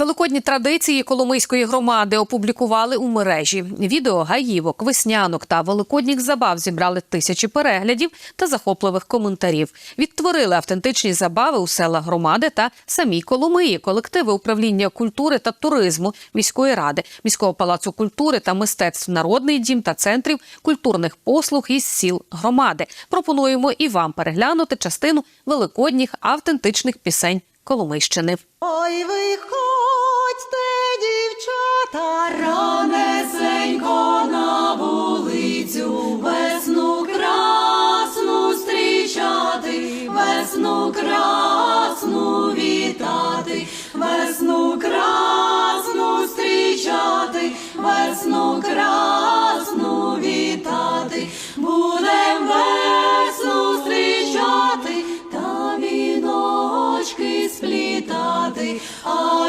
Великодні традиції Коломийської громади опублікували у мережі. Відео гаївок, веснянок та великодніх забав зібрали тисячі переглядів та захопливих коментарів. Відтворили автентичні забави у селах громади та самій Коломиї, колективи управління культури та туризму міської ради, міського палацу культури та мистецтв, народний дім та центрів культурних послуг із сіл громади. Пропонуємо і вам переглянути частину великодніх автентичних пісень Коломийщини. Ой, виходьте, дівчата, ранесенько на вулицю, весну красну зустрічати, весну красну вітати, весну красну зустрічати, весну красну вітати, будем весну зустрічати, та віночки сплітати, а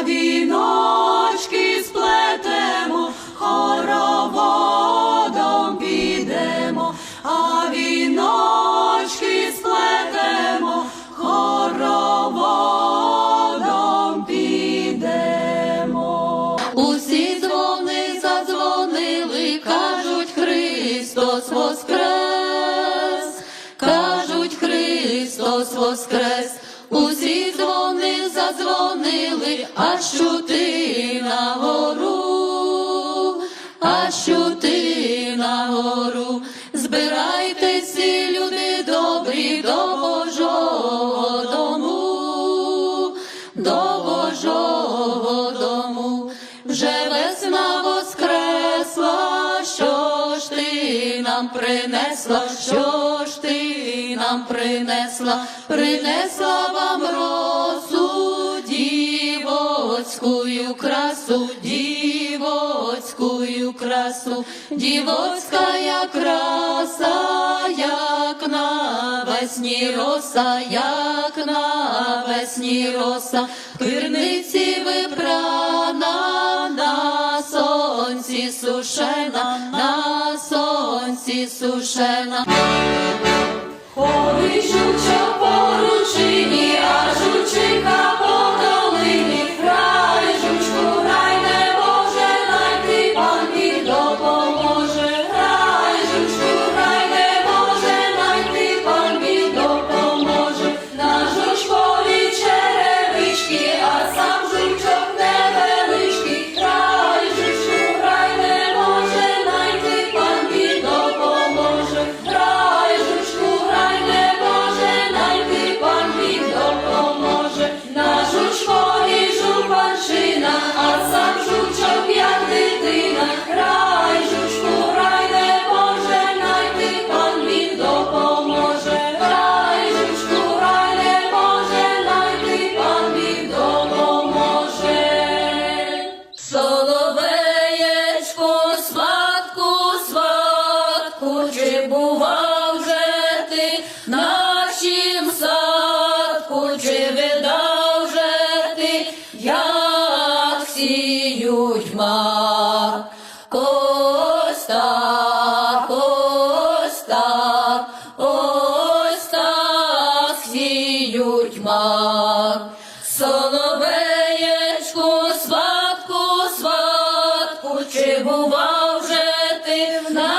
воскрес. Усі дзвони задзвонили, а що ти на гору, а що ти на гору, збирайтеся, люди добрі, до Божого дому, до Божого дому, вже весна воскресла, що ж ти нам принесла, що ж ти нам принесла, принесла вам росу, дівоцькую красу, дівоцькую красу, дівоцька краса, як на весні роса, як на весні роса, пирниці вибрана на сонці сушена, на сонці сушена. Ой, що поручині, сіють мак. Коста, так, ось так, сіють мак. Соловеєчку, сватку, сватку, чи бував же ти в нашім